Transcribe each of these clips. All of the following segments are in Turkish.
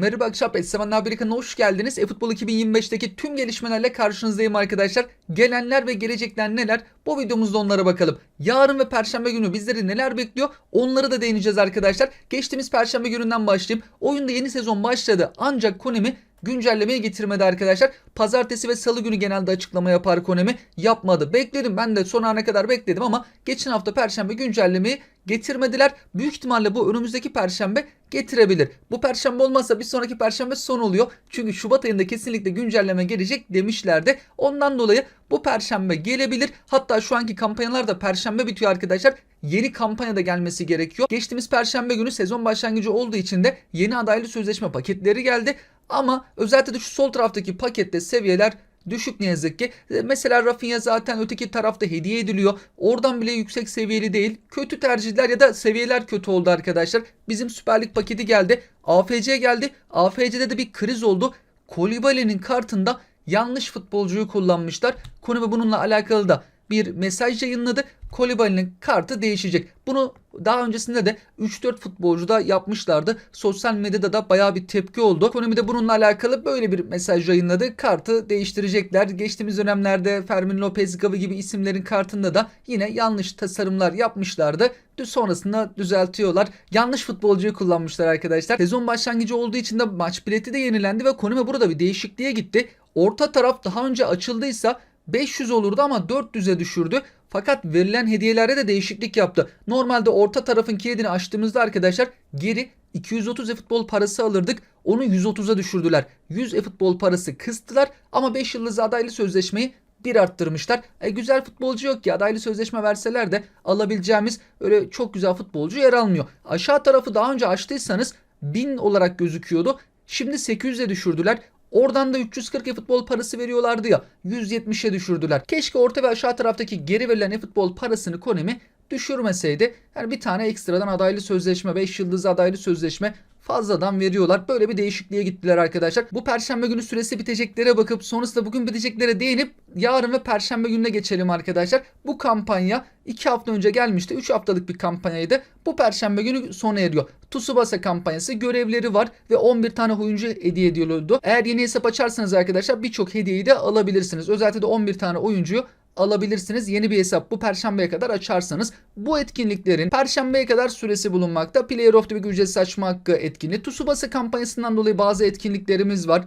Merhaba Akşap Esseman Amerika'na hoş geldiniz. eFootball 2025'teki tüm gelişmelerle karşınızdayım arkadaşlar. Gelenler ve gelecekler neler? Bu videomuzda onlara bakalım. Yarın ve Perşembe günü bizleri neler bekliyor? Onları da değineceğiz arkadaşlar. Geçtiğimiz Perşembe gününden başlayayım. Oyunda yeni sezon başladı ancak Konami güncellemeyi getirmedi arkadaşlar. Pazartesi ve salı günü genelde açıklama yapar Konami. Yapmadı. Bekledim ben de son ana kadar bekledim ama geçen hafta Perşembe güncellemeyi getirmediler. Büyük ihtimalle bu önümüzdeki Perşembe getirebilir. Bu Perşembe olmazsa bir sonraki Perşembe son oluyor. Çünkü Şubat ayında kesinlikle güncelleme gelecek demişlerdi. Ondan dolayı bu Perşembe gelebilir. Hatta şu anki kampanyalar da Perşembe bitiyor arkadaşlar. Yeni kampanyada gelmesi gerekiyor. Geçtiğimiz Perşembe günü sezon başlangıcı olduğu için de yeni adaylı sözleşme paketleri geldi. Ama özellikle de şu sol taraftaki pakette seviyeler düşük ne yazık ki. E, Mesela Rafinha zaten öteki tarafta hediye ediliyor. Oradan bile yüksek seviyeli değil. Kötü tercihler ya da seviyeler kötü oldu arkadaşlar. Bizim Süper Lig paketi geldi. AFC geldi. AFC'de de bir kriz oldu. Kolibali'nin kartında yanlış futbolcuyu kullanmışlar. Konumi bununla alakalı da bir mesaj yayınladı. Kolibali'nin kartı değişecek. Bunu daha öncesinde de 3-4 futbolcuda yapmışlardı. Sosyal medyada da bayağı bir tepki oldu. Konami de bununla alakalı böyle bir mesaj yayınladı. Kartı değiştirecekler. Geçtiğimiz dönemlerde Fermin Lopez, Gavi gibi isimlerin kartında da yine yanlış tasarımlar yapmışlardı. Sonrasında düzeltiyorlar. Yanlış futbolcuyu kullanmışlar arkadaşlar. Sezon başlangıcı olduğu için de maç bileti de yenilendi ve Konami burada bir değişikliğe gitti. Orta taraf daha önce açıldıysa 500 olurdu ama 400'e düşürdü. Fakat verilen hediyelerde de değişiklik yaptı. Normalde orta tarafın kilidini açtığımızda arkadaşlar geri 230 e-futbol parası alırdık. Onu 130'a düşürdüler. 100 e-futbol parası kıstılar ama 5 yıldızlı adaylı sözleşmeyi bir arttırmışlar. E, güzel futbolcu yok ki adaylı sözleşme verseler de alabileceğimiz öyle çok güzel futbolcu yer almıyor. Aşağı tarafı daha önce açtıysanız 1000 olarak gözüküyordu. Şimdi 800'e düşürdüler. Oradan da 340 e-futbol parası veriyorlardı ya 170'e düşürdüler. Keşke orta ve aşağı taraftaki geri verilen e-futbol parasını Konami düşürmeseydi. Yani bir tane ekstradan adaylı sözleşme 5 yıldız adaylı sözleşme fazladan veriyorlar. Böyle bir değişikliğe gittiler arkadaşlar. Bu perşembe günü süresi biteceklere bakıp sonrasında bugün biteceklere değinip yarın ve perşembe gününe geçelim arkadaşlar. Bu kampanya 2 hafta önce gelmişti. 3 haftalık bir kampanyaydı. Bu perşembe günü sona eriyor. Tsubasa kampanyası görevleri var ve 11 tane oyuncu hediye ediliyordu. Eğer yeni hesap açarsanız arkadaşlar birçok hediyeyi de alabilirsiniz. Özellikle de 11 tane oyuncuyu alabilirsiniz. Yeni bir hesap bu perşembeye kadar açarsanız bu etkinliklerin perşembeye kadar süresi bulunmakta. Player of the Week ücretsiz açma hakkı etkinliği. Tsubasa kampanyasından dolayı bazı etkinliklerimiz var.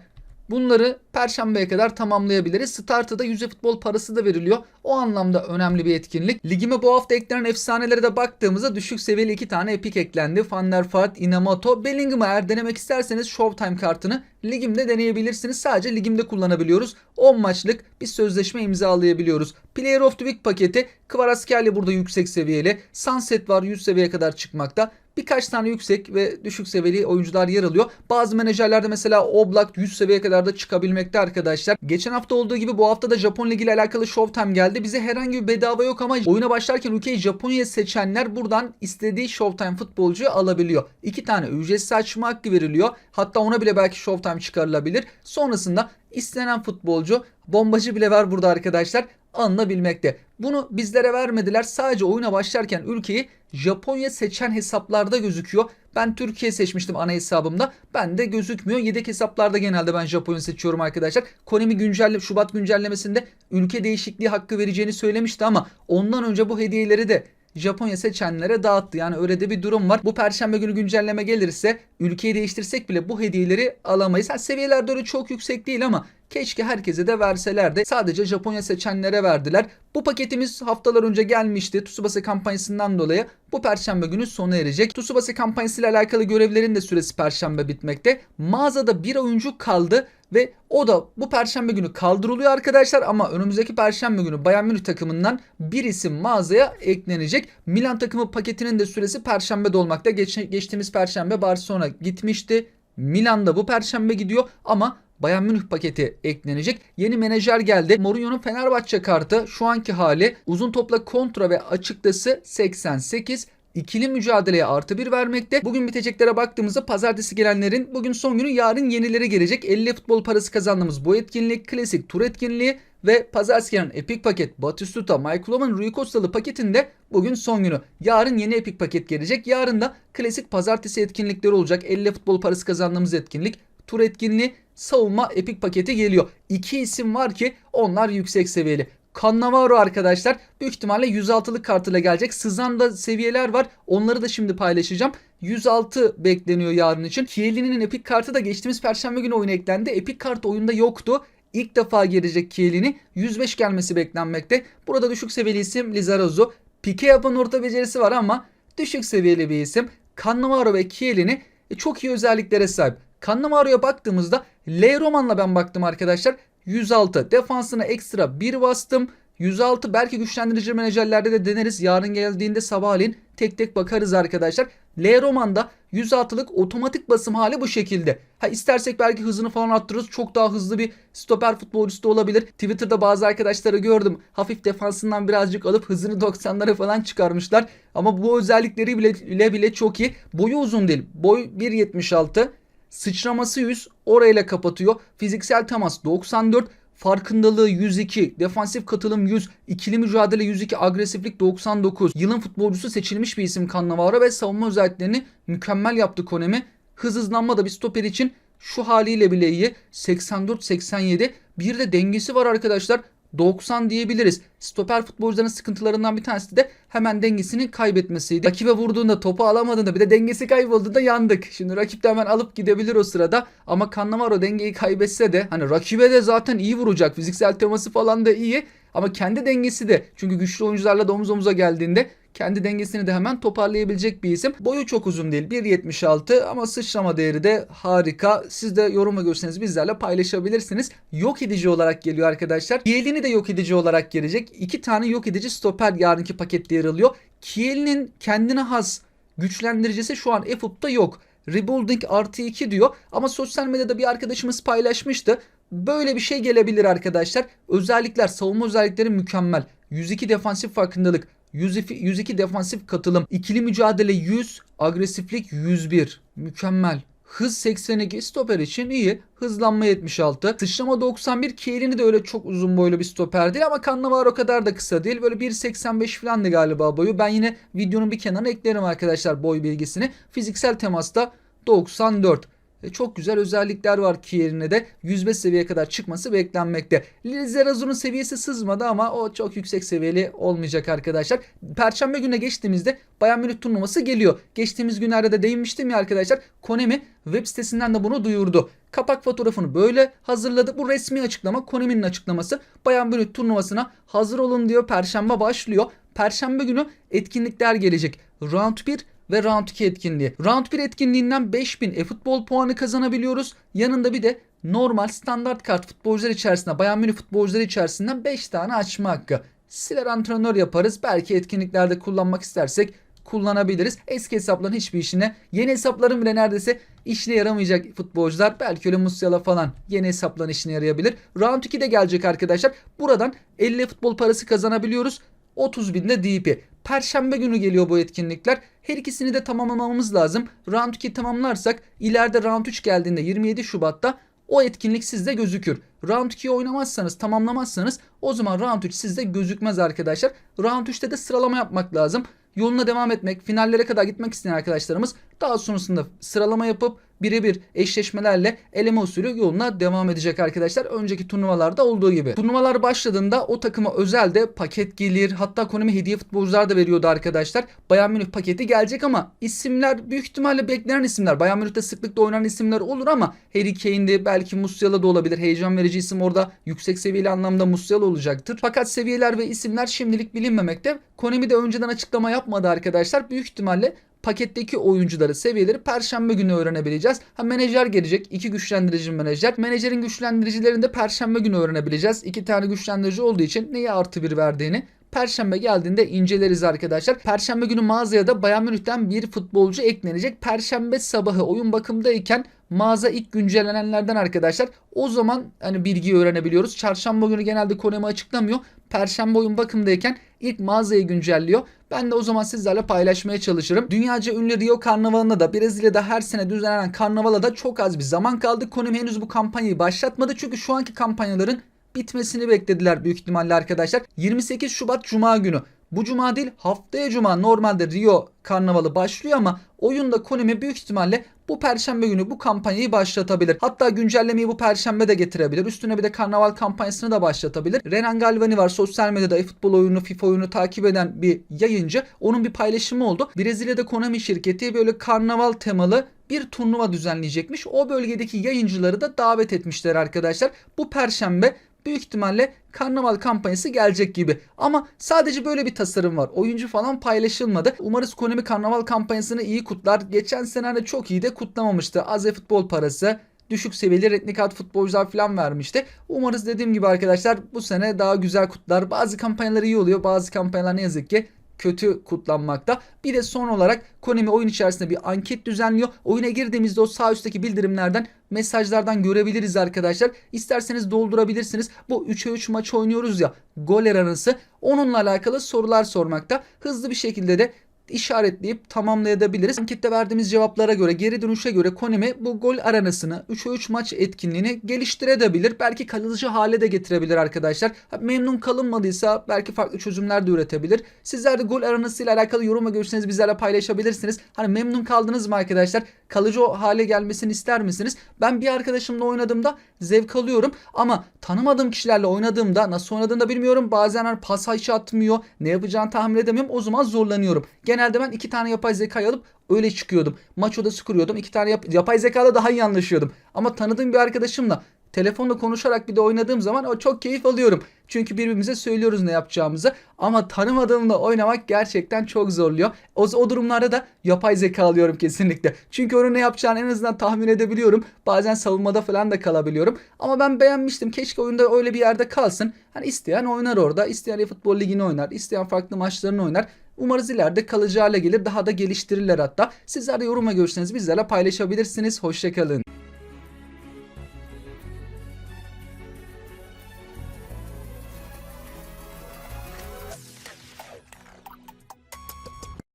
Bunları perşembeye kadar tamamlayabiliriz. Start'a da yüzde futbol parası da veriliyor. O anlamda önemli bir etkinlik. Ligime bu hafta eklenen efsanelere de baktığımızda düşük seviyeli iki tane epik eklendi. Van der Inamoto. Bellingham'ı eğer denemek isterseniz Showtime kartını ligimde deneyebilirsiniz. Sadece ligimde kullanabiliyoruz. 10 maçlık bir sözleşme imzalayabiliyoruz. Player of the Week paketi Kvaratskhelia burada yüksek seviyeli. Sunset var 100 seviyeye kadar çıkmakta. Birkaç tane yüksek ve düşük seviyeli oyuncular yer alıyor. Bazı menajerlerde mesela Oblak 100 seviyeye kadar da çıkabilmekte arkadaşlar. Geçen hafta olduğu gibi bu hafta da Japon Ligi ile alakalı Showtime geldi. Bize herhangi bir bedava yok ama oyuna başlarken ülkeyi Japonya'ya seçenler buradan istediği Showtime futbolcuyu alabiliyor. İki tane ücretsiz açma hakkı veriliyor. Hatta ona bile belki Showtime çıkarılabilir. Sonrasında istenen futbolcu bombacı bile var burada arkadaşlar alınabilmekte. Bunu bizlere vermediler. Sadece oyuna başlarken ülkeyi Japonya seçen hesaplarda gözüküyor. Ben Türkiye seçmiştim ana hesabımda. Ben de gözükmüyor. Yedek hesaplarda genelde ben Japonya seçiyorum arkadaşlar. Konami güncelle Şubat güncellemesinde ülke değişikliği hakkı vereceğini söylemişti ama ondan önce bu hediyeleri de Japonya seçenlere dağıttı. Yani öyle de bir durum var. Bu perşembe günü güncelleme gelirse ülkeyi değiştirsek bile bu hediyeleri alamayız. Ha, seviyeler de öyle çok yüksek değil ama keşke herkese de verseler de sadece Japonya seçenlere verdiler. Bu paketimiz haftalar önce gelmişti. Tsubasa kampanyasından dolayı bu perşembe günü sona erecek. Tsubasa kampanyasıyla alakalı görevlerin de süresi perşembe bitmekte. Mağazada bir oyuncu kaldı ve o da bu perşembe günü kaldırılıyor arkadaşlar ama önümüzdeki perşembe günü Bayern Münih takımından bir isim mağazaya eklenecek. Milan takımı paketinin de süresi perşembe dolmakta. Geç, geçtiğimiz perşembe Barcelona gitmişti. Milan'da bu perşembe gidiyor ama Bayern Münih paketi eklenecek. Yeni menajer geldi. Mourinho'nun Fenerbahçe kartı şu anki hali uzun topla kontra ve açıklısı 88. İkili mücadeleye artı bir vermekte. Bugün biteceklere baktığımızda pazartesi gelenlerin bugün son günü yarın yenileri gelecek. 50 futbol parası kazandığımız bu etkinlik klasik tur etkinliği Ve Pazarski'nin epik paket, Batistuta, Michael Owen, Rui Costa'lı paketinde bugün son günü. Yarın yeni epik paket gelecek. Yarın da klasik pazartesi etkinlikleri olacak. 50 futbol parası kazandığımız etkinlik. Tur etkinliği, savunma epik paketi geliyor. İki isim var ki onlar yüksek seviyeli. Cannavaro arkadaşlar büyük ihtimalle 106'lık kartıyla gelecek. Sızan da seviyeler var. Onları da şimdi paylaşacağım. 106 bekleniyor yarın için. Kielini'nin epik kartı da geçtiğimiz perşembe günü oyuna eklendi. Epik kart oyunda yoktu. İlk defa gelecek Kielini. 105 gelmesi beklenmekte. Burada düşük seviyeli isim Lizarazu. Pike yapan orta becerisi var ama düşük seviyeli bir isim. Cannavaro ve Kielini e, çok iyi özelliklere sahip. Cannavaro'ya baktığımızda L Roman'la ben baktım arkadaşlar. 106. Defansına ekstra 1 bastım. 106 belki güçlendirici menajerlerde de deneriz. Yarın geldiğinde sabahleyin tek tek bakarız arkadaşlar. L Roman'da 106'lık otomatik basım hali bu şekilde. Ha istersek belki hızını falan arttırırız. Çok daha hızlı bir stoper futbolcusu da olabilir. Twitter'da bazı arkadaşları gördüm. Hafif defansından birazcık alıp hızını 90'lara falan çıkarmışlar. Ama bu özellikleri bile, bile bile çok iyi. Boyu uzun değil. Boy 1.76. Sıçraması 100 orayla kapatıyor. Fiziksel temas 94. Farkındalığı 102, defansif katılım 100, ikili mücadele 102, agresiflik 99. Yılın futbolcusu seçilmiş bir isim Cannavaro ve savunma özelliklerini mükemmel yaptı Konemi. Hız hızlanma da bir stoper için şu haliyle bile iyi. 84-87. Bir de dengesi var arkadaşlar. 90 diyebiliriz. Stoper futbolcuların sıkıntılarından bir tanesi de hemen dengesini kaybetmesiydi. Rakibe vurduğunda topu alamadığında bir de dengesi kaybolduğunda yandık. Şimdi rakip de hemen alıp gidebilir o sırada. Ama Cannavaro dengeyi kaybetse de hani rakibe de zaten iyi vuracak. Fiziksel teması falan da iyi. Ama kendi dengesi de çünkü güçlü oyuncularla da omuz omuza geldiğinde kendi dengesini de hemen toparlayabilecek bir isim. Boyu çok uzun değil 1.76 ama sıçrama değeri de harika. Siz de yorum ve görüşlerinizi bizlerle paylaşabilirsiniz. Yok edici olarak geliyor arkadaşlar. Kielini de yok edici olarak gelecek. İki tane yok edici stoper yarınki pakette yer alıyor. Kiel'in kendine has güçlendiricisi şu an eFoot'ta yok. Rebuilding artı 2 diyor ama sosyal medyada bir arkadaşımız paylaşmıştı. Böyle bir şey gelebilir arkadaşlar. Özellikler, savunma özellikleri mükemmel. 102 defansif farkındalık, 102 defansif katılım, ikili mücadele 100, agresiflik 101. Mükemmel. Hız 82 stoper için iyi. Hızlanma 76. Sıçrama 91. Kielini de öyle çok uzun boylu bir stoper değil ama Cannavaro kadar da kısa değil. Böyle 1.85 falan da galiba boyu. Ben yine videonun bir kenarına eklerim arkadaşlar boy bilgisini. Fiziksel temasta 94. E, çok güzel özellikler var ki yerine de 105 seviyeye kadar çıkması beklenmekte. Lizarazu'nun seviyesi sızmadı ama o çok yüksek seviyeli olmayacak arkadaşlar. Perşembe gününe geçtiğimizde Bayern Münih turnuvası geliyor. Geçtiğimiz günlerde de değinmiştim ya arkadaşlar. Konemi web sitesinden de bunu duyurdu. Kapak fotoğrafını böyle hazırladı. Bu resmi açıklama Konemi'nin açıklaması. Bayern Münih turnuvasına hazır olun diyor. Perşembe başlıyor. Perşembe günü etkinlikler gelecek. Round 1 ve Round 2 etkinliği. Round 1 etkinliğinden 5000 e-futbol puanı kazanabiliyoruz. Yanında bir de normal standart kart futbolcular içerisinde Bayern Münih futbolcuları içerisinden 5 tane açma hakkı. Siler antrenör yaparız. Belki etkinliklerde kullanmak istersek kullanabiliriz. Eski hesapların hiçbir işine, yeni hesapların bile neredeyse işine yaramayacak futbolcular. Belki öyle Musiala falan yeni hesapların işine yarayabilir. Round 2 de gelecek arkadaşlar. Buradan 50 futbol parası kazanabiliyoruz. 30 binde DP. Perşembe günü geliyor bu etkinlikler. Her ikisini de tamamlamamız lazım. Round 2 tamamlarsak ileride Round 3 geldiğinde 27 Şubat'ta o etkinlik sizde gözükür. Round 2'yi oynamazsanız, tamamlamazsanız o zaman Round 3 sizde gözükmez arkadaşlar. Round 3'te de sıralama yapmak lazım. Yoluna devam etmek, finallere kadar gitmek isteyen arkadaşlarımız daha sonrasında sıralama yapıp birebir eşleşmelerle eleme usulü yoluna devam edecek arkadaşlar. Önceki turnuvalarda olduğu gibi. Turnuvalar başladığında o takıma özel de paket gelir. Hatta Konami hediye futbolcular da veriyordu arkadaşlar. Bayern Münih paketi gelecek ama isimler büyük ihtimalle beklenen isimler. Bayern Münih'te sıklıkla oynanan isimler olur ama Harry Kane'di belki Musiala da olabilir. Heyecan verici isim orada yüksek seviyeli anlamda Musiala olacaktır. Fakat seviyeler ve isimler şimdilik bilinmemekte. Konami de önceden açıklama yapmadı arkadaşlar. Büyük ihtimalle paketteki oyuncuları seviyeleri perşembe günü öğrenebileceğiz. Ha menajer gelecek. iki güçlendirici menajer. Menajerin güçlendiricilerini de perşembe günü öğrenebileceğiz. İki tane güçlendirici olduğu için neye artı bir verdiğini Perşembe geldiğinde inceleriz arkadaşlar. Perşembe günü mağazaya da Bayern Münih'ten bir futbolcu eklenecek. Perşembe sabahı oyun bakımdayken mağaza ilk güncellenenlerden arkadaşlar. O zaman hani bilgiyi öğrenebiliyoruz. Çarşamba günü genelde Konemi açıklamıyor. Perşembe oyun bakımdayken ilk mağazayı güncelliyor. Ben de o zaman sizlerle paylaşmaya çalışırım. Dünyaca ünlü Rio Karnavalı'na da Brezilya'da her sene düzenlenen karnavala da çok az bir zaman kaldı. Konemi henüz bu kampanyayı başlatmadı. Çünkü şu anki kampanyaların bitmesini beklediler büyük ihtimalle arkadaşlar. 28 Şubat Cuma günü. Bu cuma değil haftaya cuma normalde Rio karnavalı başlıyor ama oyunda Konami büyük ihtimalle bu perşembe günü bu kampanyayı başlatabilir. Hatta güncellemeyi bu perşembe de getirebilir. Üstüne bir de karnaval kampanyasını da başlatabilir. Renan Galvani var sosyal medyada e-futbol oyunu, FIFA oyunu takip eden bir yayıncı. Onun bir paylaşımı oldu. Brezilya'da Konami şirketi böyle karnaval temalı bir turnuva düzenleyecekmiş. O bölgedeki yayıncıları da davet etmişler arkadaşlar. Bu perşembe büyük ihtimalle karnaval kampanyası gelecek gibi. Ama sadece böyle bir tasarım var. Oyuncu falan paylaşılmadı. Umarız Konami karnaval kampanyasını iyi kutlar. Geçen sene de çok iyi de kutlamamıştı. Az futbol parası düşük seviyeli retnik alt futbolcular falan vermişti. Umarız dediğim gibi arkadaşlar bu sene daha güzel kutlar. Bazı kampanyalar iyi oluyor. Bazı kampanyalar ne yazık ki kötü kutlanmakta. Bir de son olarak Konami oyun içerisinde bir anket düzenliyor. Oyuna girdiğimizde o sağ üstteki bildirimlerden mesajlardan görebiliriz arkadaşlar. İsterseniz doldurabilirsiniz. Bu 3'e 3 maç oynuyoruz ya gol aransı. Onunla alakalı sorular sormakta. Hızlı bir şekilde de işaretleyip tamamlayabiliriz. Ankette verdiğimiz cevaplara göre geri dönüşe göre Konami bu gol aranasını 3'e 3 maç etkinliğini geliştirebilir. Belki kalıcı hale de getirebilir arkadaşlar. Memnun kalınmadıysa belki farklı çözümler de üretebilir. Sizler de gol aranasıyla alakalı yorum ve görüşlerinizi bizlerle paylaşabilirsiniz. Hani memnun kaldınız mı arkadaşlar? Kalıcı hale gelmesini ister misiniz? Ben bir arkadaşımla oynadığımda zevk alıyorum ama tanımadığım kişilerle oynadığımda nasıl oynadığını da bilmiyorum. Bazen hani pas açı atmıyor. Ne yapacağını tahmin edemiyorum. O zaman zorlanıyorum. Genelde ben iki tane yapay zeka alıp öyle çıkıyordum. Maç odası kuruyordum. İki tane yap- yapay zekayla daha iyi anlaşıyordum. Ama tanıdığım bir arkadaşımla telefonla konuşarak bir de oynadığım zaman o çok keyif alıyorum. Çünkü birbirimize söylüyoruz ne yapacağımızı. Ama tanımadığımla oynamak gerçekten çok zorluyor. O, o durumlarda da yapay zeka alıyorum kesinlikle. Çünkü onun ne yapacağını en azından tahmin edebiliyorum. Bazen savunmada falan da kalabiliyorum. Ama ben beğenmiştim. Keşke oyunda öyle bir yerde kalsın. Hani isteyen oynar orada. isteyen futbol ligini oynar. isteyen farklı maçlarını oynar. Umarız ileride kalıcı hale gelir. Daha da geliştirirler hatta. Sizler de yorum ve görüşlerinizi bizlerle paylaşabilirsiniz. Hoşçakalın.